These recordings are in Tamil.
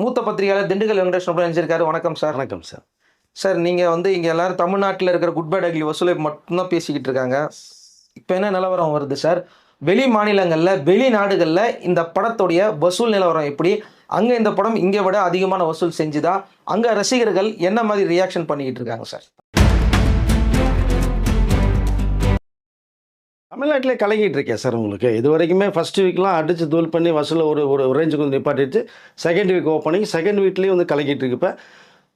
மூத்த பத்திரிகையாளர் திண்டுக்கல் வெங்கடேஷ் நினைச்சிருக்காரு வணக்கம் சார். வணக்கம் சார். சார் நீங்கள் வந்து இங்கே எல்லாரும் தமிழ்நாட்டில் இருக்கிற குட் பை அக்லி வசூலை மட்டும்தான் பேசிக்கிட்டு இருக்காங்க. இப்போ என்ன நிலவரம் வருது சார்? வெளி மாநிலங்களில் வெளிநாடுகளில் இந்த படத்துடைய வசூல் நிலவரம் எப்படி? அங்கே இந்த படம் இங்கே விட அதிகமான வசூல் செஞ்சுதா? அங்கே ரசிகர்கள் என்ன மாதிரி ரியாக்ஷன் பண்ணிக்கிட்டு இருக்காங்க சார்? தமிழ்நாட்டிலே கலங்கிட்டு இருக்கேன் சார் உங்களுக்கு. இது வரைக்குமே ஃபர்ஸ்ட் வீக்லாம் அடித்து தூள் பண்ணி வசூலில் ஒரு ஒரு ரேஞ்சுக்கு வந்து நிப்பாட்டிட்டு செகண்ட் வீக் ஓப்பனிங் செகண்ட் வீக்லேயும் வந்து கலங்கிட்டு இருக்கு இப்போ.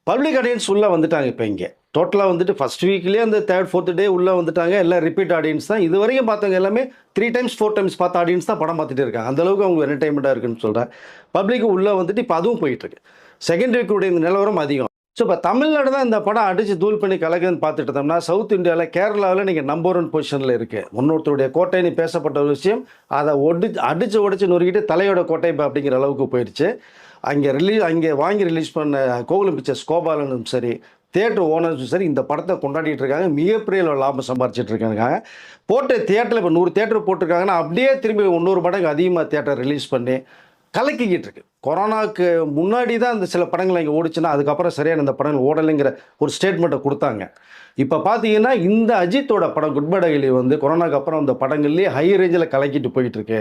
பப்ளிக் ஆடியன்ஸ் உள்ளே வந்துட்டாங்க இப்போ இங்கே. டோட்டலாக வந்துட்டு ஃபஸ்ட் வீக்லேயே அந்த தேர்ட் ஃபோர்த் டே உள்ளே வந்துட்டாங்க. எல்லாம் ரிப்பீட் ஆடியன்ஸ் தான். இது வரைக்கும் பார்த்தவங்க எல்லாமே த்ரீ டைம்ஸ் ஃபோர் டைம்ஸ் பார்த்த ஆடியன்ஸ் தான் படம் பார்த்துட்டு இருக்காங்க. அந்த அளவுக்கு அவங்க என்டர்டைன்மெண்ட்டாக இருக்குன்னு சொல்கிறேன் பப்ளிக் உள்ளே வந்துட்டு இப்போ அதுவும் போயிட்டுருக்கு செகண்ட் வீக்குடைய இந்த நிலவரம் அதிகம். ஸோ இப்போ தமிழ்நாடு தான் இந்த படம் அடித்து தூள் பண்ணி கலக்குன்னு பார்த்துட்டு இருந்தோம்னா சவுத் இந்தியாவில் கேரளாவில் நீங்கள் நம்பர் ஒன் பொசிஷனில் இருக்குது முன்னோருத்தருடைய கோட்டைன்னு பேசப்பட்ட ஒரு விஷயம் அதை ஒடி அடித்து உடச்சி நொறுக்கிட்டு தலையோட கோட்டை இப்போ அப்படிங்கிற அளவுக்கு போயிடுச்சு. அங்கே ரிலீஸ் அங்கே வாங்கி ரிலீஸ் பண்ண கோகுலம் பிக்சர்ஸ் கோபாலனும் சரி தேட்டர் ஓனர்ஸும் சரி இந்த படத்தை கொண்டாடிட்டு இருக்காங்க. மிகப்பெரிய லாபம் சம்பாரிச்சிட்டு இருக்காங்க. போட்ட தேட்டரில் இப்போ நூறு தேட்டர் போட்டிருக்காங்கன்னா அப்படியே திரும்பி இன்னொரு மடங்கு அதிகமாக தேட்டர் ரிலீஸ் பண்ணி கலக்கிக்கிட்டு இருக்கு. கொரோனாவுக்கு முன்னாடி தான் இந்த சில படங்கள் இங்கே ஓடிச்சுன்னா அதுக்கப்புறம் சரியான இந்த படங்கள் ஓடலைங்கிற ஒரு ஸ்டேட்மெண்ட்டை கொடுத்தாங்க. இப்போ பார்த்தீங்கன்னா இந்த அஜித்தோட படம் குட் படகிலி வந்து கொரோனாக்கு அப்புறம் இந்த படங்கள்லேயே ஹை ரேஞ்சில் கலக்கிட்டு போயிட்டுருக்கு.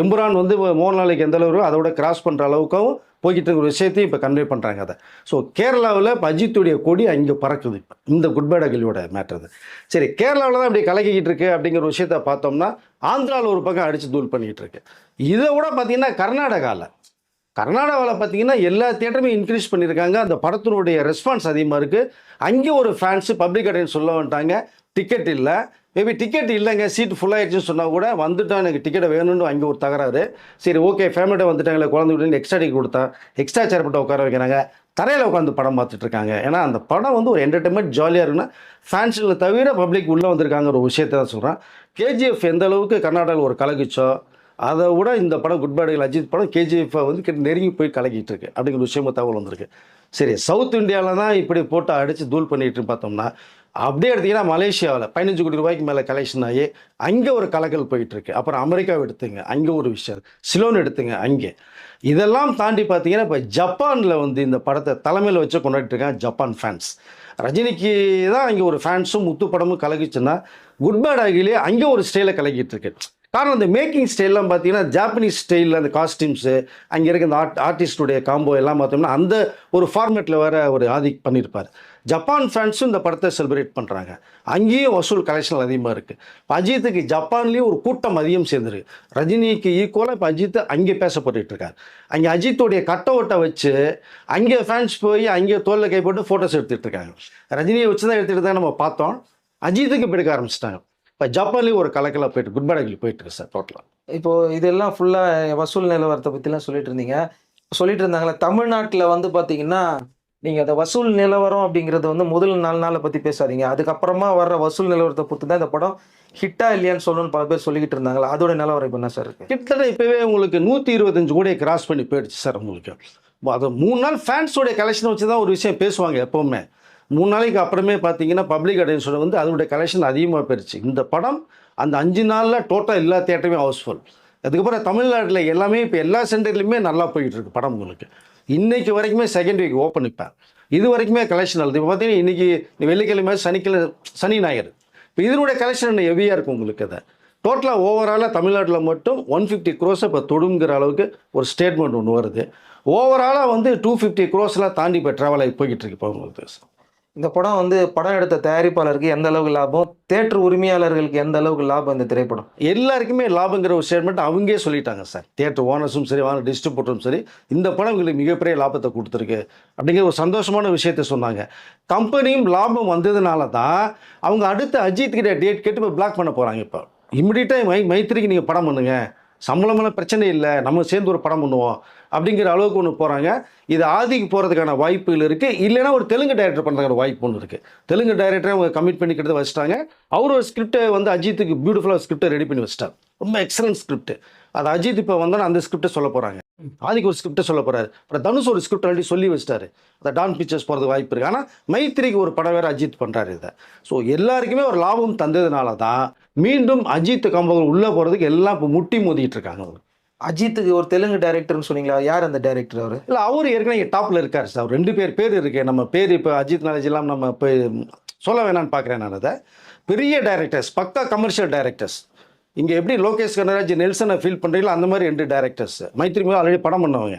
எம்புரான் வந்து மோகன்லாலுக்கு எந்த அளவுக்கு அதோட கிராஸ் பண்ணுற அளவுக்கும் போய்கிட்டு இருக்கிற விஷயத்தையும் இப்போ கன்வே பண்ணுறாங்க அதை. ஸோ கேரளாவில் இப்போ அஜித்துடைய கொடி அங்கே பறக்குது இப்போ. இந்த குட்படகிலியோட மேட்டர் சரி கேரளாவில் தான் அப்படி கலக்கிக்கிட்டு இருக்கு அப்படிங்கிற விஷயத்த பார்த்தோம்னா ஆந்திராவில் ஒரு பக்கம் அடித்து தூள் பண்ணிக்கிட்டு இருக்கு. இதை விட பார்த்தீங்கன்னா கர்நாடகாவில் கர்நாடகாவில் பார்த்தீங்கன்னா எல்லா தியேட்டருமே இன்க்ரீஸ் பண்ணியிருக்காங்க. அந்த படத்தினுடைய ரெஸ்பான்ஸ் அதிகமாக இருக்குது அங்கே ஒரு ஃபேன்ஸு பப்ளிக் அட்டன் சொல்ல வந்துட்டாங்க. டிக்கெட் இல்லை. மேபி டிக்கெட் இல்லைங்க. சீட் ஃபுல்லாகிடுச்சுன்னு சொன்னால் கூட வந்துட்டா எனக்கு டிக்கெட்டை வேணும்னு அங்கே ஒரு தகராறு. சரி ஓகே ஃபேமிலியோட வந்துட்டாங்களே குழந்தை விட்டு எக்ஸ்ட்ரா டிக்கெட் கொடுத்தா எக்ஸ்ட்ரா சேர் போட்டு உட்கார வைக்கிறாங்க. தரையில் உட்காந்து படம் பார்த்துட்டு இருக்காங்க. ஏன்னா அந்த படம் வந்து ஒரு என்டர்டைன்மெண்ட் ஜாலியாக இருக்குன்னா ஃபேன்ஸுகளை தவிர பப்ளிக் உள்ளே வந்திருக்காங்க ஒரு விஷயத்தை தான் சொல்கிறேன் கேஜிஎஃப் எந்த அளவுக்கு கர்நாடகாவில் ஒரு கலகிச்சோ அதை விட இந்த படம் குட் பேடுகள் அஜித் படம் கேஜிஎஃப்பை வந்து கிட்ட நெருங்கி போய் கலக்கிட்டு இருக்கு அப்படிங்கிற விஷயமா தகவல் வந்திருக்கு. சரி சவுத் இந்தியாவில் தான் இப்படி போட்டு அடித்து தூள் பண்ணிட்டு பார்த்தோம்னா அப்படியே எடுத்தீங்கன்னா மலேசியாவில் பதினஞ்சு கோடி ரூபாய்க்கு மேலே கலெக்ஷன் ஆகி அங்கே ஒரு கலக்கல் போயிட்டுருக்கு அப்புறம் அமெரிக்காவை எடுத்துங்க அங்கே ஒரு விஷயம் சிலோன் எடுத்துங்க அங்கே. இதெல்லாம் தாண்டி பார்த்தீங்கன்னா இப்போ ஜப்பானில் வந்து இந்த படத்தை தலைமையில் வச்சு கொண்டாடிட்டு இருக்காங்க ஜப்பான் ஃபேன்ஸ் ரஜினிக்கு தான் அங்கே ஒரு ஃபேன்ஸும் முத்து படமும் கலகிச்சுன்னா குட் பேட் ஆகிலே அங்கே ஒரு ஸ்டைலில் கலகிட்டு இருக்கு காரணம் இந்த மேக்கிங் ஸ்டைல்லாம் பார்த்தீங்கன்னா ஜாப்பனீஸ் ஸ்டைலில் அந்த காஸ்டியூம்ஸு அங்கே இருக்க அந்த ஆர்ட் ஆர்டிஸ்டுடைய காம்போ எல்லாம் பார்த்தோம்னா அந்த ஒரு ஃபார்மேட்டில் வேற ஒரு ஆதிக் பண்ணியிருப்பார் ஜப்பான் ஃபேன்ஸும் இந்த படத்தை செலிப்ரேட் பண்ணுறாங்க அங்கேயும் வசூல் கலெக்ஷன் அதிகமாக இருக்குது இப்போ அஜித்துக்கு ஜப்பான்லேயும் ஒரு கூட்டம் அதிகம் சேர்ந்துருக்கு. ரஜினிக்கு ஈக்குவலாக இப்போ அஜித் அங்கே பேசப்பட்டு இருக்கார். அங்கே அஜித்துடைய கட் அவுட்டை வச்சு அங்கே ஃபேன்ஸ் போய் அங்கே தோலில் கை போட்டு ஃபோட்டோஸ் எடுத்துகிட்டு இருக்காங்க. ரஜினியை வச்சு தான் எடுத்துகிட்டு தான் நம்ம பார்த்தோம். அஜித்துக்கு இப்போ எடுக்க ஆரம்பிச்சிட்டாங்க. இப்போ ஜப்பான்லேயும் ஒரு கலக்கலாக போயிட்டு குட் பேடகில் போயிட்டு இருக்கு சார் டோட்டலாக இப்போது இதெல்லாம் ஃபுல்லாக வசூல் நிலவரத்தை பற்றிலாம் சொல்லிட்டு இருந்தீங்க. சொல்லிட்டு இருந்தாங்களே தமிழ்நாட்டில் வந்து பார்த்தீங்கன்னா நீங்கள் அந்த வசூல் நிலவரம் அப்படிங்கிறது வந்து முதல் நாலு நாளை பற்றி பேசாதீங்க. அதுக்கப்புறமா வர்ற வசூல் நிலவரத்தை பொறுத்து தான் இந்த படம் ஹிட்டா இல்லையான்னு சொல்லணும்னு பல பேர் சொல்லிக்கிட்டு இருந்தாங்களா அதோட நிலவரம் இப்போ என்ன சார் கிட்டத்தட்ட இப்போவே உங்களுக்கு நூற்றி இருபத்தஞ்சு கூட கிராஸ் பண்ணி போயிடுச்சு சார் உங்களுக்கு. அது மூணு நாள் ஃபேன்ஸோடைய கலெக்ஷனை வச்சு தான் ஒரு விஷயம் பேசுவாங்க எப்போவுமே. மூணு நாளைக்கு அப்புறமே பார்த்தீங்கன்னா பப்ளிக் அடையன்ஸோட வந்து அதனுடைய கலெக்ஷன் அதிகமாக போயிடுச்சு. இந்த படம் அந்த அஞ்சு நாளில் டோட்டல் எல்லா தேட்டருமே ஹவுஸ்ஃபுல் அதுக்கப்புறம் தமிழ்நாட்டில் எல்லாமே இப்போ எல்லா சென்டர்லையுமே நல்லா போயிட்டு இருக்கு படம் உங்களுக்கு. இன்னைக்கு வரைக்குமே செகண்ட் வீக் ஓப்பன் இப்போ. இது வரைக்குமே கலெக்ஷன் ஆகுது இப்போ பார்த்தீங்கன்னா இன்னைக்கு வெள்ளிக்கிழமை சனிக்கிழமை சனி ஞாயிறு. இப்போ இதனுடைய கலெக்ஷன் ஹெவியாக இருக்கும் உங்களுக்கு அதை? டோட்டலாக ஓவராலாக தமிழ்நாட்டில் மட்டும் ஒன் ஃபிஃப்டி க்ரோஸை இப்போ தொடுங்கிற அளவுக்கு ஒரு ஸ்டேட்மெண்ட் ஒன்று வருது. ஓவராலாக வந்து டூ ஃபிஃப்டி க்ரோஸ்லாம் தாண்டி இப்போ ட்ராவல் ஆகி போய்கிட்டு இருக்கு இப்போ உங்களுக்கு. இந்த படம் வந்து படம் எடுத்த தயாரிப்பாளருக்கு எந்த அளவுக்கு லாபம்? தேட்டர் உரிமையாளர்களுக்கு எந்த அளவுக்கு லாபம் இந்த திரைப்படம்? எல்லாருக்குமே லாபங்கிற ஒரு ஸ்டேட்மெண்ட் அவங்கே சொல்லிட்டாங்க சார். தேட்டர் ஓனர்ஸும் சரி வாங்க டிஸ்ட்ரிபியூட்டரும் சரி இந்த படம் எங்களுக்கு மிகப்பெரிய லாபத்தை கொடுத்துருக்கு அப்படிங்கிற ஒரு சந்தோஷமான விஷயத்த சொன்னாங்க. கம்பெனியும் லாபம் வந்ததுனால தான் அவங்க அடுத்த அஜித் கிட்ட டேட் கேட்டு இப்போ பிளாக் பண்ண போகிறாங்க இப்போ. இமிடியட்டாக மை மைத்திரிக்கு நீங்கள் படம் பண்ணுங்கள் சம்பளமெல்லாம் பிரச்சனை இல்லை நம்ம சேர்ந்து ஒரு படம் பண்ணுவோம் அப்படிங்கிற அளவுக்கு ஒன்று போகிறாங்க இது ஆதிக்கு போகிறதுக்கான வாய்ப்புகள் இருக்குது இல்லைன்னா ஒரு தெலுங்கு டைரக்டர் பண்ணுறதுக்கான வாய்ப்பு ஒன்று இருக்குது தெலுங்கு டைரக்டரை அவங்க கமிட் பண்ணிக்கிறது வச்சுட்டாங்க. அவர் ஒரு ஸ்கிரிப்டை வந்து அஜித்துக்கு பியூட்டிஃபுல்லாக ஸ்கிரிப்டை ரெடி பண்ணி வச்சிட்டார். ரொம்ப எக்ஸலன்ட் ஸ்கிரிப்ட் அது அஜித் இப்போ வந்தோன்னா அந்த ஸ்கிரிப்டை சொல்ல போகிறாங்க ஆதிக்கு ஒரு ஸ்கிரிப்டை சொல்ல போகிறாரு அப்புறம் தனுஷ் ஒரு ஸ்கிரிப்ட் ஆல்ரெடி சொல்லி வச்சிட்டாரு. அந்த டான் பிக்சர்ஸ் போகிறதுக்கு வாய்ப்பு இருக்குது ஆனால் மைத்திரிக்கு ஒரு படம் வேறு அஜித் பண்ணுறாரு இதை. ஸோ எல்லாருக்குமே ஒரு லாபம் தந்ததுனால தான் மீண்டும் அஜித் கம்பங்கள் உள்ளே போகிறதுக்கு எல்லாம் இப்போ முட்டி மோதிட்டு இருக்காங்க அவங்க. அஜித்துக்கு ஒரு தெலுங்கு டைரக்டர்னு சொன்னீங்களா? யார் அந்த டைரக்டர் அவர்? இல்லை அவர் ஏற்கனவே டாப்பில் இருக்கார் சார் ரெண்டு பேர் பேர் இருக்கு. நம்ம பேர் இப்போ அஜித் நாலேஜ் எல்லாம் நம்ம இப்போ சொல்ல வேணாம்னு பார்க்குறேன் நான் அதை. பெரிய டைரக்டர்ஸ் பக்கா கமர்ஷியல் டைரக்டர்ஸ் இங்கே எப்படி லோகேஷ் கனராஜ் நெல்சனை ஃபீல் பண்ணுறீங்களோ அந்த மாதிரி ரெண்டு டைரக்டர்ஸ் மைத்ரி மேலே ஆல்ரெடி படம் பண்ணவங்க.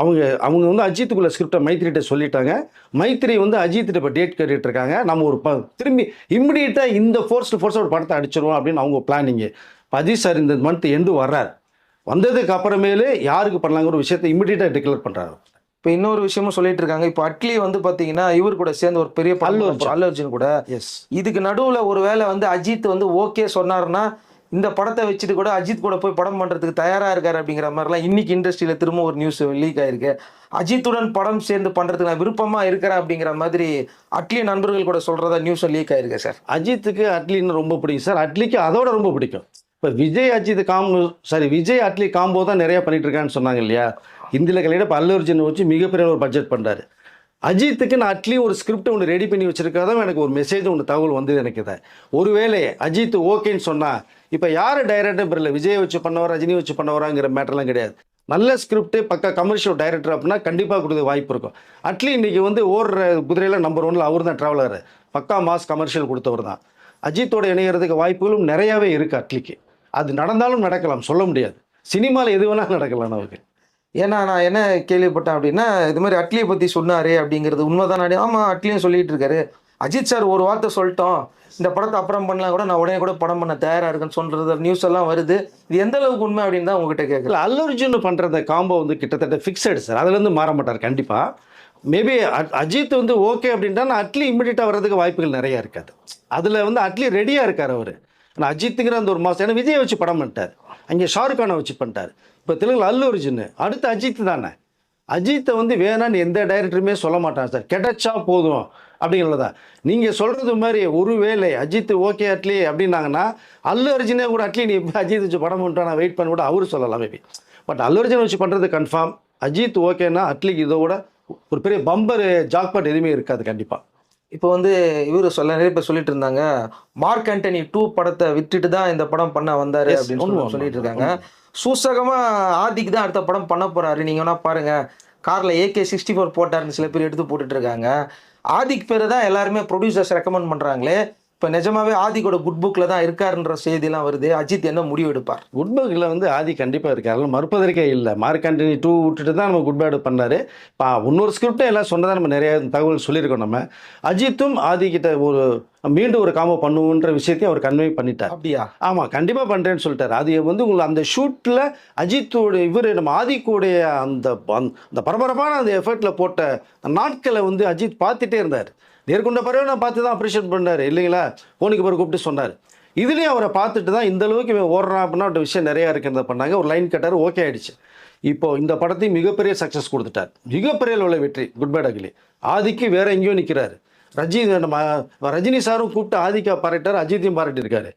அவங்க அவங்க வந்து அஜித்துக்குள்ள ஸ்கிரிப்டை மைத்ரிகிட்ட சொல்லிட்டாங்க. மைத்ரி வந்து அஜித்திட்ட இப்போ டேட் கேட்டுட்டு இருக்காங்க. நம்ம ஒரு ப திரும்பி இம்மிடியட்டாக இந்த ஃபோர்ஸ் ஃபோர்ஸ் ஒரு படத்தை அடிச்சிருவோம் அப்படின்னு அவங்க பிளானிங்கு அஜித் சார் இந்த மந்த் எண்டு வர்றார். வந்ததுக்கு அப்புறமேலே யாருக்கு பண்ணலாங்கிற ஒரு விஷயத்தை இம்மிடியட்டாக டிக்ளேர் பண்ணுறாரு இப்போ இன்னொரு விஷயமும் சொல்லிட்டு இருக்காங்க. இப்போ அட்லி வந்து பாத்தீங்கன்னா இவர் கூட சேர்ந்து ஒரு பெரிய அல்லு அல்லு அர்ஜுன் கூட. எஸ் இதுக்கு நடுவுல ஒருவேளை வந்து அஜித் வந்து ஓகே சொன்னாருன்னா இந்த படத்தை வச்சுட்டு கூட அஜித் கூட போய் படம் பண்ணுறதுக்கு தயாராக இருக்கார் அப்படிங்கிற மாதிரிலாம் இன்னைக்கு இண்டஸ்ட்ரியில் திரும்ப ஒரு நியூஸ் லீக் ஆயிருக்கு. அஜித்துடன் படம் சேர்ந்து பண்ணுறதுக்கு நான் விருப்பமாக இருக்கிறேன் அப்படிங்கிற மாதிரி அட்லி நண்பர்கள் கூட சொல்கிறதா நியூஸ் லீக் ஆயிருக்கு சார். அஜித்துக்கு அட்லின்னு ரொம்ப பிடிக்கும் சார். அட்லிக்கு அதோட ரொம்ப பிடிக்கும். இப்போ Vijay Ajith combo sorry Vijay Atlee combo தான் நிறையா பண்ணிட்டு இருக்கான்னு சொன்னாங்க இல்லையா? இந்தியில் கலையிட இப்போ அல்லு அர்ஜுன் வச்சு மிகப்பெரிய ஒரு பட்ஜெட் பண்ணுறாரு அஜித்துக்கு நான் அட்லி ஒரு ஸ்கிரிப்ட் ஒன்று ரெடி பண்ணி வச்சிருக்காதான் எனக்கு ஒரு மெசேஜ் ஒன்று தகவல் வந்து எனக்கு இதை. ஒருவேளை அஜித் ஓகேன்னு சொன்னால் இப்போ யார் டைரக்டர் தெரியல விஜய் வச்சு பண்ணவரா ரஜினி வச்சு பண்ணவராங்கிற மேட்டர்லாம் கிடையாது. நல்ல ஸ்கிரிப்ட் பக்கா கமர்ஷியல் டைரக்டர் அப்படின்னா கண்டிப்பாக கொடுக்க வாய்ப்பு இருக்கும். அட்லி இன்றைக்கி வந்து ஓடுற குதிரையில் நம்பர் ஒன்றில் அவர் தான் ட்ராவலர் பக்கா மாஸ் கமர்ஷியல் கொடுத்தவர் தான். அஜித்தோட இணையறதுக்கு வாய்ப்புகளும் நிறையாவே இருக்குது அட்லிக்கு அது நடந்தாலும் நடக்கலாம் சொல்ல முடியாது. சினிமாவில் எது வேணாலும் நடக்கலாம் நமக்கு. ஏன்னா நான் என்ன கேள்விப்பட்டேன் அப்படின்னா இது மாதிரி அட்லியை பற்றி சொன்னார் அப்படிங்கிறது உண்மைதான். ஆமாம் அட்லியும் சொல்லிகிட்டு இருக்காரு. அஜித் சார் ஒரு வார்த்தை சொல்லிட்டோம். இந்த படத்தை அப்புறம் பண்ணலாம் கூட நான் உடனே கூட படம் பண்ண தயாராக இருக்குன்னு சொல்கிறது நியூஸ் எல்லாம் வருது. இது எந்த அளவுக்கு உண்மை அப்படின்னு தான் உங்ககிட்ட கேட்கல இல்லை அல்லர்ஜுன் பண்ணுற காம்போ வந்து கிட்டத்தட்ட ஃபிக்ஸடு சார் அதுலேருந்து மாற மாட்டார் கண்டிப்பாக மேபி அஜித் வந்து ஓகே அப்படின்ட்டா நான் அட்லி இம்மிடியட்டாக வர்றதுக்கு வாய்ப்புகள் நிறையா இருக்காது. அதில் வந்து அட்லி ரெடியாக இருக்கார் அவர். ஆனால் அஜித்துங்கிற அந்த ஒரு மாதம் ஏன்னா விஜயை வச்சு படம் பண்ணிட்டார். அங்கே ஷாருக் கானை வச்சு பண்ணிட்டார். இப்போ தெலுங்குல அல்லு அர்ஜுன் அடுத்து அஜித் தானே. அஜித்தை வந்து வேணான்னு எந்த டைரக்டருமே சொல்ல மாட்டான் சார் கிடைச்சா போதும். அப்படிங்கிறதா நீங்கள் சொல்கிறது மாதிரி ஒருவேளை அஜித் ஓகே அட்லி அப்படின்னாங்கன்னா அல்லு அர்ஜுனே கூட அட்லி நீ அஜித் வச்சு படம் பண்ணிட்டா நான் வெயிட் பண்ண கூட அவர் சொல்லலாம் மேபி பட் அல்லு அர்ஜுன் வச்சு பண்ணுறது கன்ஃபார்ம் அஜித் ஓகேன்னா அட்லிக்கு இதோட ஒரு பெரிய பம்பர் ஜாக்பாட் எதுவுமே இருக்காது கண்டிப்பாக இப்போ வந்து இவரு சொல்ல நிறைய பேர் சொல்லிட்டு இருந்தாங்க. மார்க் ஆண்டனி டூ படத்தை விட்டுட்டு தான் இந்த படம் பண்ண வந்தாரு அப்படின்னு சொல்லி சொல்லிட்டு இருக்காங்க. சூசகமா ஆதிக்கு தான் அடுத்த படம் பண்ண போறாரு. நீங்க வேணா பாருங்க. கார்ல ஏகே சிக்ஸ்டி ஃபோர் போட்டாருன்னு சில பேர் எடுத்து போட்டுட்டு இருக்காங்க. ஆதிக் பேரை தான் எல்லாருமே ப்ரொடியூசர்ஸ் ரெக்கமெண்ட் பண்ணுறாங்களே இப்போ நிஜமாவே ஆதிக்கோட குட் புக்ல தான் இருக்காருன்ற செய்திலாம் வருது. அஜித் என்ன முடிவு எடுப்பார்? குட் பேக்கில் வந்து ஆதி கண்டிப்பாக இருக்காரு. மறுப்பதற்கே இல்லை. மார்க் ஆண்டனி டூ விட்டுட்டு தான் நம்ம குட் பேட் பண்ணார். இப்போ இன்னொரு ஸ்கிரிப்டை எல்லாம் சொன்னதாக நம்ம நிறைய தகவல் சொல்லியிருக்கோம் நம்ம. அஜித்தும் ஆதி கிட்ட ஒரு மீண்டும் ஒரு காம்போ பண்ணுவோன்ற விஷயத்தையும் அவர் கன்வே பண்ணிட்டார். அப்படியா? ஆமாம் கண்டிப்பாக பண்ணுறேன்னு சொல்லிட்டாரு. அது வந்து உங்களுக்கு அந்த ஷூட்டில் அஜித்தோட இவர் நம்ம ஆதிக்குடைய அந்த அந்த- அந்த பரபரப்பான அந்த எஃபர்ட்டில் போட்ட நாட்களை வந்து அஜித் பார்த்துட்டே இருந்தார். நேர்கொண்ட பிறகு நான் பார்த்து தான் அப்ரிஷியேட் பண்ணார். இல்லைங்களா? போனிக்கு பிறகு கூப்பிட்டு சொன்னார். இதுலேயும் அவரை பார்த்துட்டு தான் இந்த அளவுக்கு இவன் ஓடுறான் அப்படின்னா ஒரு விஷயம் நிறையா இருக்கிறத பண்ணாங்க. ஒரு லைன் கட்டார் ஓகே ஆயிடுச்சு. இப்போ இந்த படத்தையும் மிகப்பெரிய சக்ஸஸ் கொடுத்துட்டார். மிகப்பெரிய அளவில் வெற்றி. Good bad ugly. ஆதிக்கு வேற எங்கேயோ நிற்கிறாரு ரஜினி நம்ம ரஜினி சாரும் கூப்பிட்டு ஆதிக்கா பாராட்டார் அஜித்தையும் பாராட்டியிருக்காரு.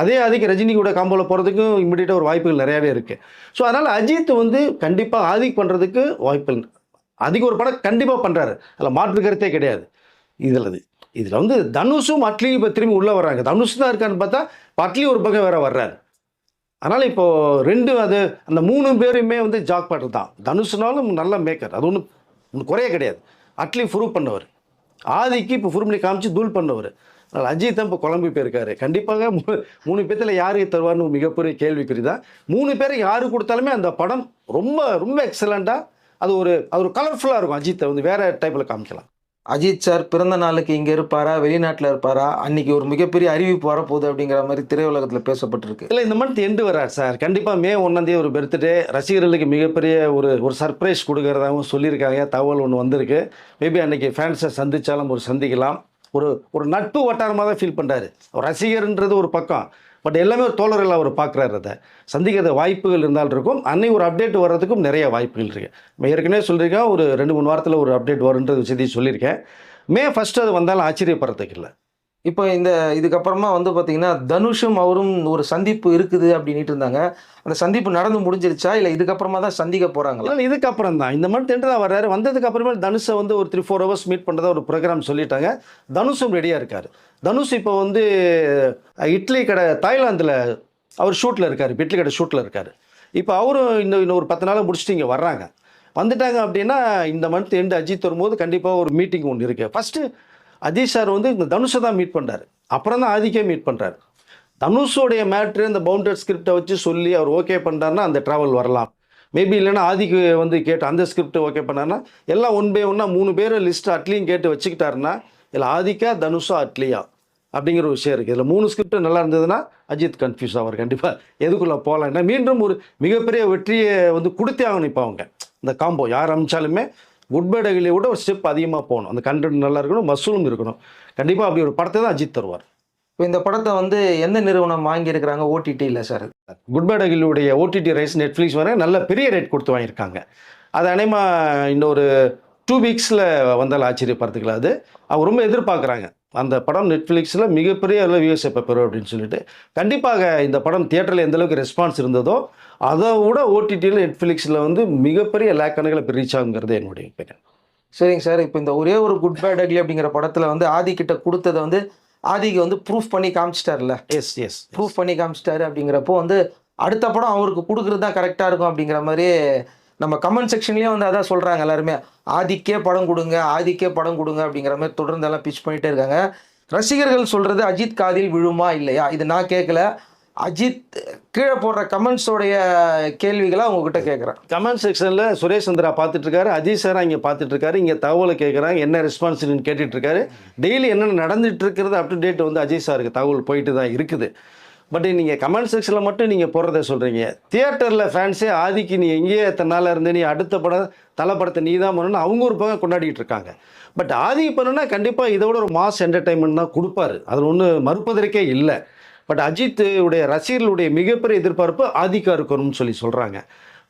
அதே ஆதிக்கு ரஜினி கூட காம்போவில் போகிறதுக்கும் இம்மிடியட்டாக ஒரு வாய்ப்புகள் நிறையாவே இருக்குது ஸோ அதனால் அஜித் வந்து கண்டிப்பாக ஆதிக் பண்ணுறதுக்கு வாய்ப்புகள் அதிக ஒரு படம் கண்டிப்பாக பண்ணுறாரு அதில் மாற்று கருத்தே கிடையாது. இதில் இதில் வந்து தனுஷும் அட்லி இப்போ திரும்பி உள்ளே வர்றாங்க. தனுஷ் தான் இருக்கான்னு பார்த்தா இப்போ அட்லி ஒரு பக்கம் வேறு வர்றாரு. அதனால் இப்போது ரெண்டு அது அந்த மூணு பேருமே வந்து ஜாக் பாட்டர் தான். தனுஷ்னாலும் நல்ல மேக்கர். அது ஒன்றும் ஒன்றும் குறைய கிடையாது. அட்லி ப்ரூவ் பண்ணவர். ஆதிக்கு இப்போ ப்ரூவ் பண்ணி காமிச்சு தூள் பண்ணவர். அதனால் அஜித் தான் இப்போ குழம்பு போயிருக்காரு. கண்டிப்பாக மூ மூணு பேர்த்தில் யாருக்கு தருவார்னு மிகப்பெரிய கேள்விக்குறி தான். மூணு பேருக்கு யாரு கொடுத்தாலுமே அந்த படம் ரொம்ப ரொம்ப எக்ஸலண்ட்டாக அது ஒரு அது ஒரு கலர்ஃபுல்லாக இருக்கும். அஜித்தை வந்து வேறு டைப்பில் காமிக்கலாம். அஜித் சார் பிறந்த நாளுக்கு இங்கே இருப்பாரா? வெளிநாட்டில் இருப்பாரா? அன்னைக்கு ஒரு மிகப்பெரிய அறிவிப்பு வரப்போகுது அப்படிங்கிற மாதிரி திரையுலகத்தில் பேசப்பட்டிருக்கு. இல்லை இந்த மந்த் எண்டு வரார் சார். கண்டிப்பாக மே ஒன்றாந்தேதி ஒரு பர்த்டே ரசிகர்களுக்கு மிகப்பெரிய ஒரு ஒரு சர்ப்ரைஸ் கொடுக்கறதாகவும் சொல்லியிருக்காங்க. தகவல் ஒன்று வந்திருக்கு. மேபி அன்னைக்கு ஃபேன்ஸை சந்தித்தாலும் ஒரு சந்திக்கலாம். ஒரு ஒரு நட்பு வட்டாரமாக தான் ஃபீல் பண்ணுறாரு ரசிகர்ன்றது ஒரு பக்கம். பட் எல்லாமே ஒரு தோழர்கள் அவர் பார்க்குறாரு அதை. சந்திக்கிற வாய்ப்புகள் இருந்தாலும் இருக்கும். அன்னை ஒரு அப்டேட் வர்றதுக்கும் நிறைய வாய்ப்புகள் இருக்குது நம்ம ஏற்கனவே சொல்லியிருக்கேன் ஒரு ரெண்டு மூணு வாரத்தில் ஒரு அப்டேட் வருன்றது விஷயத்தையும் சொல்லியிருக்கேன். மே ஃபஸ்ட்டு அது வந்தாலும் ஆச்சரியப்படுறதுக்கு இல்லை. இப்போ இந்த இதுக்கப்புறமா வந்து பார்த்தீங்கன்னா தனுஷும் அவரும் ஒரு சந்திப்பு இருக்குது அப்படின்ட்டு இருந்தாங்க. அந்த சந்திப்பு நடந்து முடிஞ்சிருச்சா? இல்லை இதுக்கப்புறமா தான் சந்திக்க போகிறாங்களா இல்லை இதுக்கப்புறம் தான். இந்த மாதிரி எண்டு தான் வர்றாரு வந்ததுக்கு அப்புறமே தனுஷை வந்து ஒரு த்ரீ ஃபோர் ஹவர்ஸ் மீட் பண்ணுறதா ஒரு ப்ரோக்ராம் சொல்லிட்டாங்க. தனுஷும் ரெடியாக இருக்கார். தனுஷ் இப்போ வந்து இட்லி கடை தாய்லாந்தில் அவர் ஷூட்டில் இருக்கார். இட்லி கடை ஷூட்டில் இருக்கார். இப்போ அவரும் இன்னும் இன்னும் ஒரு பத்து நாள் முடிச்சுட்டு இங்கே வர்றாங்க. வந்துட்டாங்க அப்படின்னா இந்த மந்த் எண்டு அஜித் வரும்போது கண்டிப்பாக ஒரு மீட்டிங் ஒன்று இருக்குது ஃபஸ்ட்டு அஜித் சார் வந்து இந்த தனுஷை தான் மீட் பண்ணுறாரு அப்புறம் தான் ஆதிக்கே மீட் பண்ணுறாரு தனுஷோடைய மேட்ரு இந்த பவுண்டட் ஸ்கிரிப்டை வச்சு சொல்லி அவர் ஓகே பண்ணுறாருன்னா அந்த ட்ராவல் வரலாம். மேபி இல்லைனா ஆதிக்கு வந்து கேட்டு அந்த ஸ்கிரிப்ட் ஓகே பண்ணாருன்னா எல்லாம் ஒன் பை ஒன்னா மூணு பேர் லிஸ்ட்டு அட்லியும் கேட்டு வச்சுக்கிட்டாருன்னா இதில் ஆதிக்கா தனுஷா அட்லியா அப்படிங்கிற ஒரு விஷயம் இருக்குது இதில் மூணு ஸ்கிரிப்ட் நல்லா இருந்ததுன்னா அஜித் கன்ஃபியூஸ் ஆவார் கண்டிப்பாக எதுக்குள்ளே போகலான்னா மீண்டும் ஒரு மிகப்பெரிய வெற்றியை வந்து கொடுத்தே ஆகணும் இப்போ அவங்க. இந்த காம்போ யார் அமைச்சாலுமே குட் பை டகிலியை விட ஒரு ஸ்டெப் அதிகமாக போகணும். அந்த கண்டென்ட் நல்லா இருக்கணும் மசூலும் இருக்கணும். கண்டிப்பாக அப்படி ஒரு படத்தை தான் அஜித் தருவார். இப்போ இந்த படத்தை வந்து எந்த நிறுவனம் வாங்கியிருக்கிறாங்க? ஓடிடியில் sir. Good bad OTT rights Netflix வர நல்ல பெரிய ரேட் கொடுத்து வாங்கியிருக்காங்க. அது அநேகமா இன்னொரு டூ வீக்ஸில் வந்தால் ஆச்சரியப்படுறதுக்குல அது அவங்க ரொம்ப எதிர்பார்க்குறாங்க. அந்த படம் நெட்ஃப்ளிக்ஸில் மிகப்பெரிய அளவில் வியூஸ் பெறும் அப்படின்னு சொல்லிட்டு. கண்டிப்பாக இந்த படம் தியேட்டரில் எந்த அளவுக்கு ரெஸ்பான்ஸ் இருந்ததோ அதை விட ஓடிடியில் நெட்ஃப்ளிக்ஸில் வந்து மிகப்பெரிய லேக் கணக்கில் இப்போ ரீச் ஆகுங்கிறது என்னுடைய opinion. சரிங்க சார். இப்போ இந்த ஒரே ஒரு குட் பேட் அக்லி அப்படிங்கிற படத்தில் வந்து ஆதி கிட்ட கொடுத்ததை வந்து ஆதிக்கு வந்து ப்ரூஃப் பண்ணி காமிச்சிட்டார்ல. எஸ் எஸ் ப்ரூஃப் பண்ணி காமிச்சிட்டாரு அப்படிங்கிறப்போ வந்து அடுத்த படம் அவருக்கு கொடுக்குறது தான் கரெக்டாக இருக்கும் அப்படிங்கிற மாதிரி நம்ம கமெண்ட் செக்ஷன்லேயே வந்து அதான் சொல்கிறாங்க எல்லாருமே. ஆதிக்கே படம் கொடுங்க ஆதிக்கே படம் கொடுங்க அப்படிங்கிற மாதிரி தொடர்ந்து எல்லாம் பிச் பண்ணிகிட்டே இருக்காங்க. ரசிகர்கள் சொல்கிறது அஜித் காதில் விழுமா இல்லையா? இது நான் கேட்கல அஜித் கீழே போடுற கமெண்ட்ஸோடைய கேள்விகளை உங்ககிட்ட கேட்குறேன் கமெண்ட் செக்ஷனில் சுரேஷ் சந்திரா பார்த்துட்ருக்காரு அஜித் சாரா இங்கே பார்த்துட்ருக்காரு இங்கே தகவலை கேட்குறாங்க என்ன ரெஸ்பான்ஸ்னு கேட்டுட்ருக்காரு டெய்லி என்னென்ன நடந்துகிட்ருக்கிறது அப் டு டேட் வந்து அஜித் சாருக்கு தகவல் போயிட்டு தான் இருக்குது. பட் நீங்கள் கமெண்ட் செக்ஷனில் மட்டும் நீங்கள் போடுறத சொல்கிறீங்க தியேட்டரில் ஃபேன்ஸே ஆதிக்கு நீ எங்கேயே எத்தனை நாளாக இருந்து நீ அடுத்த படம் தலை படத்தை நீ தான் பண்ணணும் அவங்க ஒரு பக்கம் கொண்டாடிட்டு இருக்காங்க. பட் ஆதி பண்ணுன்னா கண்டிப்பாக இதை விட ஒரு மாஸ் என்டர்டைன்மெண்ட் தான் கொடுப்பாரு. அதில் ஒன்றும் மறுப்பதற்கே இல்லை. பட் அஜித் உடைய ரசிகர்களுடைய மிகப்பெரிய எதிர்பார்ப்பு ஆதிக்கா இருக்கணும்னு சொல்லி சொல்கிறாங்க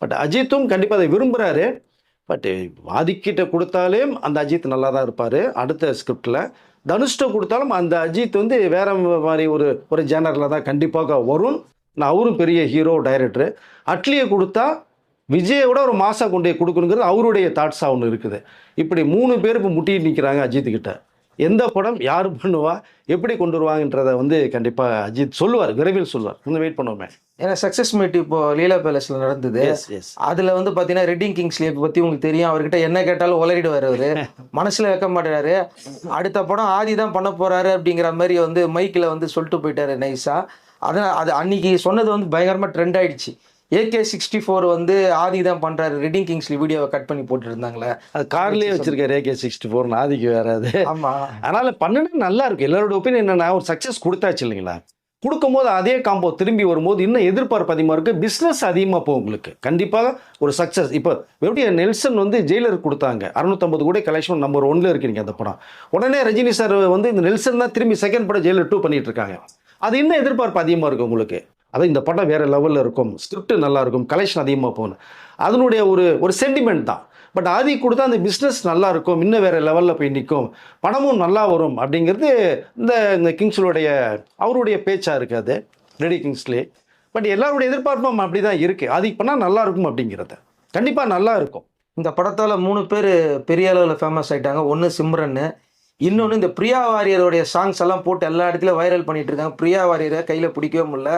பட் அஜித்தும் கண்டிப்பாக அதை விரும்புகிறாரு பட் ஆதிக்கிட்ட கொடுத்தாலே அந்த அஜித் நல்லா தான் இருப்பார். அடுத்த ஸ்கிரிப்டில் தனுஷ்ட கொடுத்தாலும் அந்த அஜித் வந்து வேற மாதிரி ஒரு ஒரு ஜேனரில் தான் கண்டிப்பாக வரும் நான் அவரும் பெரிய ஹீரோ டைரக்டரு அட்லியை கொடுத்தா விஜயை விட ஒரு மாசா கொண்டு போய் கொடுக்கணுங்கிறது அவருடைய தாட்ஸாக ஒன்று இருக்குது. இப்படி மூணு பேர் இப்போ முட்டிட்டு நிற்கிறாங்க அஜித்துக்கிட்ட எந்த படம் யார் பண்ணுவா எப்படி கொண்டு வருவாங்கன்றதை வந்து கண்டிப்பாக அஜித் சொல்லுவார் விரைவில் சொல்லுவார். இன்னும் வெயிட் பண்ணுவோமே. ஏன்னா சக்ஸஸ் மீட் இப்போ லீலா பேலஸில் நடந்தது. அதுல வந்து பாத்தீங்கன்னா ரெட்டிங் கிங்ஸ்லியை பத்தி உங்களுக்கு தெரியும். அவர்கிட்ட என்ன கேட்டாலும் உளறிடுவார் அவரு. மனசுல வைக்க மாட்டாரு அடுத்த படம் ஆதி தான் பண்ண போறாரு அப்படிங்கிற மாதிரி வந்து மைக்கில் வந்து சொல்லிட்டு போயிட்டாரு நைஸா அதான் அது அன்னைக்கு சொன்னது வந்து பயங்கரமா ட்ரெண்ட் ஆயிடுச்சு. ஏகே சிக்ஸ்டி ஃபோர் வந்து ஆதி தான் பண்றாரு. ரெட்டிங் கிங்ஸ்லி வீடியோவை கட் பண்ணி போட்டு இருந்தாங்களே அது கார்லேயே வச்சிருக்காரு ஏகே சிக்ஸ்டி ஃபோர் ஆதிக்கு வேற அது. ஆமா. அதனால பண்ணுனா நல்லா இருக்கும். எல்லாரோட ஒப்பீனியன் என்னன்னா ஒரு சக்ஸஸ் கொடுத்தாச்சு இல்லைங்களா? கொடுக்கும்போது அதே காம்போ திரும்பி வரும்போது இன்னும் எதிர்பார்ப்பு அதிகமாக இருக்குது பிஸ்னஸ் அதிகமாக போகும் உங்களுக்கு. கண்டிப்பாக ஒரு சக்ஸஸ் இப்போ எப்படி நெல்சன் வந்து ஜெயிலருக்கு கொடுத்தாங்க. அறுநூத்தம்பது கூட கலெக்ஷன் நம்பர் ஒன்ல இருக்கீங்க அந்த படம். உடனே ரஜினி சார் வந்து இந்த நெல்சன் தான் திரும்பி செகண்ட் படம் ஜெயிலர் டூ பண்ணிட்டு இருக்காங்க. அது இன்னும் எதிர்பார்ப்பு அதிகமாக இருக்கும் உங்களுக்கு. அது இந்த படம் வேறு லெவலில் இருக்கும். ஸ்கிரிப்ட் நல்லா இருக்கும் கலெக்ஷன் அதிகமாக போகணும் அதனுடைய ஒரு ஒரு சென்டிமெண்ட் தான். பட் ஆதி கொடுத்தா அந்த பிஸ்னஸ் நல்லா இருக்கும் இன்னும் வேறு லெவலில் போய் நிற்கும் பணமும் நல்லா வரும் அப்படிங்கிறது இந்த இந்த கிங்ஸ்லுடைய அவருடைய பேச்சாக இருக்காது ரெடி கிங்ஸ்லே பட் எல்லாருடைய எதிர்பார்ப்பும் அப்படி தான் இருக்குது ஆதி பண்ணால் நல்லா இருக்கும் அப்படிங்கிறது. கண்டிப்பாக நல்லா இருக்கும். இந்த படத்தால் மூணு பேர் பெரிய அளவில் ஃபேமஸ் ஆகிட்டாங்க ஒன்று சிம்ரன்னு இன்னொன்று இந்த பிரியா வாரியருடைய சாங்ஸ் எல்லாம் போட்டு எல்லா இடத்துலையும் வைரல் பண்ணிட்டு இருக்காங்க. பிரியா வாரியரை கையில் பிடிக்கவே முடியல.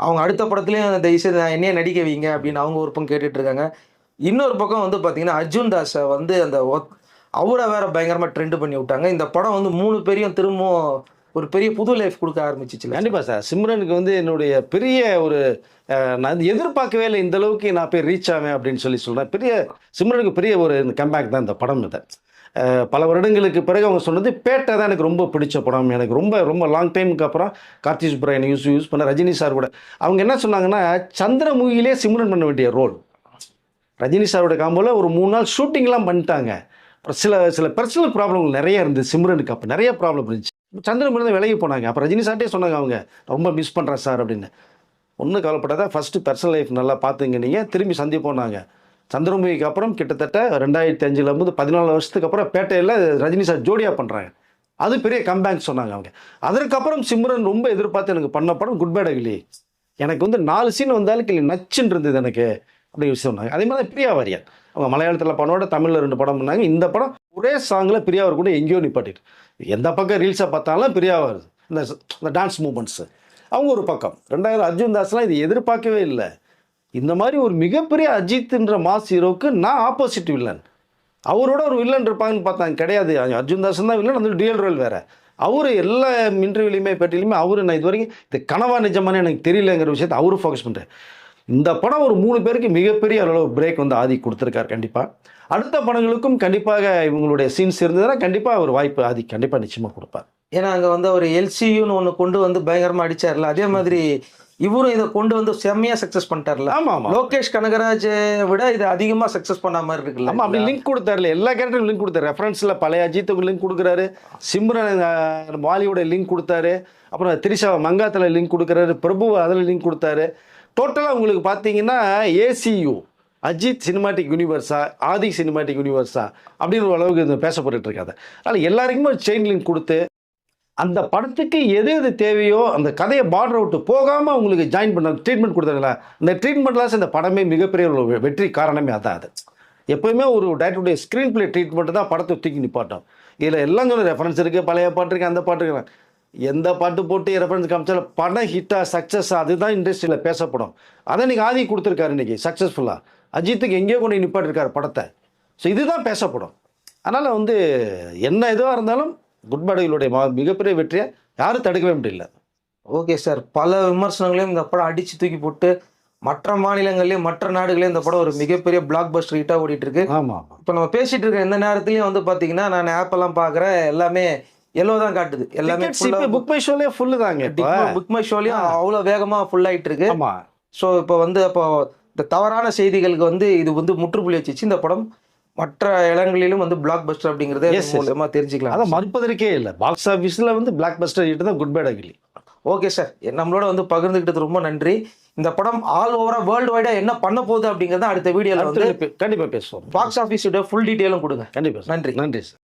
அவங்க அடுத்த படத்துலையும் தயவுசெய்து நான் என்னைய நடிக்க வைங்க அப்படின்னு அவங்க ஒரு பக்கம் கேட்டுட்டு இருக்காங்க இன்னொரு பக்கம் வந்து பார்த்தீங்கன்னா அர்ஜுன் தாஸை வந்து அந்த ஒத்- அவரை வேற பயங்கரமாக ட்ரெண்டு பண்ணி விட்டாங்க. இந்த படம் வந்து மூணு பேரையும் திரும்பவும் ஒரு பெரிய புது லைஃப் கொடுக்க ஆரம்பிச்சிச்சு கண்டிப்பாக சார். சிம்ரனுக்கு வந்து என்னுடைய பெரிய ஒரு நான் வந்து எதிர்பார்க்கவே இல்லை இந்த அளவுக்கு நான் போய் ரீச் ஆவேன் அப்படின்னு சொல்லி சொல்கிறேன் பெரிய சிம்ரனுக்கு பெரிய ஒரு கம்பேக் தான் இந்த படம் இதை. பல வருடங்களுக்கு பிறகு அவங்க சொன்னது பேட்டை தான் எனக்கு ரொம்ப பிடிச்ச படம். எனக்கு ரொம்ப ரொம்ப லாங் டைமுக்கு அப்புறம் கார்த்தி சுப்ராயன் யூஸ் யூஸ் பண்ண ரஜினி சார் கூட. அவங்க என்ன சொன்னாங்கன்னா சந்திரமுகிலே சிம்ரன் பண்ண வேண்டிய ரோல் ரஜினி சாரோட காம்போல ஒரு மூணு நாள் ஷூட்டிங்லாம் பண்ணிட்டாங்க. அப்புறம் சில சில பர்சனல் ப்ராப்ளங்கள் நிறைய இருந்தது. சிம்ரனுக்கு அப்போ நிறைய ப்ராப்ளம் இருந்துச்சு. சந்திரமுகிலேருந்து விலகி போனாங்க. அப்போ ரஜினி சார்ட்டே சொன்னாங்க அவங்க ரொம்ப மிஸ் பண்ணுறேன் சார் அப்படின்னு. ஒன்றும் கவலைப்படாத ஃபஸ்ட்டு பர்சனல் லைஃப் நல்லா பார்த்துங்க நீங்கள் திரும்பி சந்திப்போம் நாங்கள் சந்திரமுகிக்கு அப்புறம் கிட்டத்தட்ட ரெண்டாயிரத்தி அஞ்சுலேருந்து பதினாலு வருஷத்துக்கு அப்புறம் பேட்டையில் ரஜினி சார் ஜோடியாக பண்ணுறாங்க அது பெரிய கம்பேங்க் சொன்னாங்க அவங்க. அதற்கப்புறம் சிம்ரன் ரொம்ப எதிர்பார்த்து எனக்கு பண்ண படம் குட் பேட் அகிலி எனக்கு வந்து நாலு சீன் வந்தாலும் கிளி நச்சுன்னு இருந்தது எனக்கு. அப்படி விஷயம் சொன்னாங்க. அதே மாதிரி தான் பிரியா வாரியர் அவங்க மலையாளத்தில் பண்ணோட தமிழில் ரெண்டு படம் பண்ணாங்க. இந்த படம் ஒரே சாங்கில் பிரியாவர் கூட எங்கேயோ நிப்பாட்டிட்டு. எந்த பக்கம் ரீல்ஸை பார்த்தாலும் பிரியா வருது. இந்த இந்த டான்ஸ் மூமெண்ட்ஸு அவங்க ஒரு பக்கம். ரெண்டாயிரம் அர்ஜுன் தாஸ்லாம் இது எதிர்பார்க்கவே இல்லை. இந்த மாதிரி ஒரு மிகப்பெரிய அஜித்ன்ற மாஸ் ஹீரோக்கு நான் ஆப்போசிட் வில்லன் அவரோட ஒரு வில்லன் இருப்பாங்கன்னு பார்த்தாங்க கிடையாது. அர்ஜுன் தாசன் தான் வில்லன் அந்த டியூல் ரோல் வேறு. அவர் எல்லா இன்டர்வியூலையுமே பேட்டிலையுமே அவரு நான் இது வரைக்கும் இது கனவா நிஜமானே எனக்கு தெரியலங்கிற விஷயத்தை அவரும் ஃபோக்கஸ் பண்ணுறேன் இந்த படம் ஒரு மூணு பேருக்கு மிகப்பெரிய அளவு பிரேக் வந்து ஆதி கொடுத்துருக்காரு கண்டிப்பாக அடுத்த படங்களுக்கும் கண்டிப்பாக இவங்களுடைய சீன்ஸ் இருந்ததுன்னா கண்டிப்பாக ஒரு வாய்ப்பு ஆதி கண்டிப்பாக நிச்சயமாக கொடுப்பார். ஏன்னா அங்கே வந்து அவர் எல்சியூன்னு ஒன்று கொண்டு வந்து பயங்கரமாக அடித்தார்ல அதே மாதிரி இவரும் இதை கொண்டு வந்து செம்மையா சக்சஸ் பண்ணிட்டார்ல. ஆமாம் ஆமாம் லோகேஷ் கனகராஜ் விட இது அதிகமா சக்சஸ் பண்ண மாதிரி இருக்குல்ல ஆமா அப்படி லிங்க் கொடுத்தாருல. எல்லா கேரக்டரும் லிங்க் கொடுத்தாரு. ரெஃபரன்ஸ்ல பழைய அஜித்துக்கு லிங்க் கொடுக்குறாரு. சிம்ரன் அஹ், வாலியோட லிங்க் கொடுத்தாரு. அப்புறம் திரிஷா மங்காத்துல லிங்க் கொடுக்குறாரு. பிரபு அதில் லிங்க் கொடுத்தாரு. டோட்டலாக உங்களுக்கு பார்த்தீங்கன்னா ஏசியு அஜித் சினிமாட்டிக் யூனிவர்ஸா ஆதி சினிமாட்டிக் யூனிவர்ஸா அப்படின்னு ஒரு அளவுக்கு இது பேசப்பட்டுட்டு இருக்காது. அதனால் எல்லாருக்குமே ஒரு செயின் லிங்க் கொடுத்து அந்த படத்துக்கு எது எது தேவையோ அந்த கதையை பார்டர் அவுட்டு போகாமல் உங்களுக்கு ஜாயின் பண்ண ட்ரீட்மெண்ட் கொடுத்தாங்களா அந்த ட்ரீட்மெண்ட்லாம் இந்த படமே மிகப்பெரிய ஒரு வெற்றி காரணமே அதான் அது. எப்போயுமே ஒரு டேரக்டருடைய ஸ்க்ரீன் பிளே ட்ரீட்மெண்ட்டு தான் படத்தை தூக்கி நிப்பாட்டும். இதில் எல்லாம் சொன்ன ரெஃபரன்ஸ் இருக்குது பழைய பாட்டு இருக்குது அந்த பாட்டு இருக்கு. எந்த பாட்டு போட்டு ரெஃபரன்ஸ் காமிச்சாலும் படம் ஹிட்டாக சக்ஸஸ் அதுதான் இண்டஸ்ட்ரியில் பேசப்படும். அதை இன்னைக்கு ஆதி கொடுத்துருக்காரு இன்றைக்கி சக்ஸஸ்ஃபுல்லாக அஜித்துக்கு எங்கேயோ கொண்டு நிப்பாட்டிருக்காரு படத்தை. ஸோ இதுதான் பேசப்படும். அதனால் வந்து என்ன எதுவாக இருந்தாலும் குட் பேடுகளுடைய மிகப்பெரிய வெற்றியை யாரும் தடுக்கவே முடியல. Okay sir. பல விமர்சனங்களையும் இந்த படம் அடிச்சு தூக்கி போட்டு மற்ற மாநிலங்கள்லயும் மற்ற நாடுகளையும் இந்த படம் ஒரு மிகப்பெரிய பிளாக் பஸ்டர் ஹிட்டா ஓடிட்டு இருக்கு ஆமாம் இப்போ நம்ம பேசிட்டு இருக்க எந்த நேரத்துலயும் வந்து பாத்தீங்கன்னா நான் ஆப் எல்லாம் பாக்குறேன் எல்லாமே எல்லோ தான் காட்டுது. எல்லாமே புக் மை ஷோலே ஃபுல்லு தாங்க புக் மை ஷோலயும் அவ்வளவு வேகமா ஃபுல் ஆயிட்டு இருக்கு ஆமாம் ஸோ இப்போ வந்து அப்போ இந்த தவறான செய்திகளுக்கு வந்து இது வந்து முற்றுப்புள்ளி வச்சுச்சு. இந்த படம் மற்ற இடங்களிலும் வந்து பிளாக் பஸ்டர் அப்படிங்கறத. மூலமா தெரிஞ்சுக்கலாம். அதை மறுப்பதற்கே இல்லை. பாக்ஸ் ஆஃபீஸில் வந்து பிளாக் பஸ்டர் ஹிட் தான் good bad ugly okay sir நம்மளோட வந்து பகிர்ந்துக்கிட்டது ரொம்ப நன்றி. இந்த படம் ஆல் ஓவரா வேர்ல்டு வைடா என்ன பண்ண போகுது அப்படிங்கறத அடுத்த வீடியோல வந்து கண்டிப்பாக பேசுவோம். பாக்ஸ் ஆஃபீஸோட ஃபுல் டீட்டெயிலும் கொடுங்க. கண்டிப்பாக நன்றி. நன்றி சார்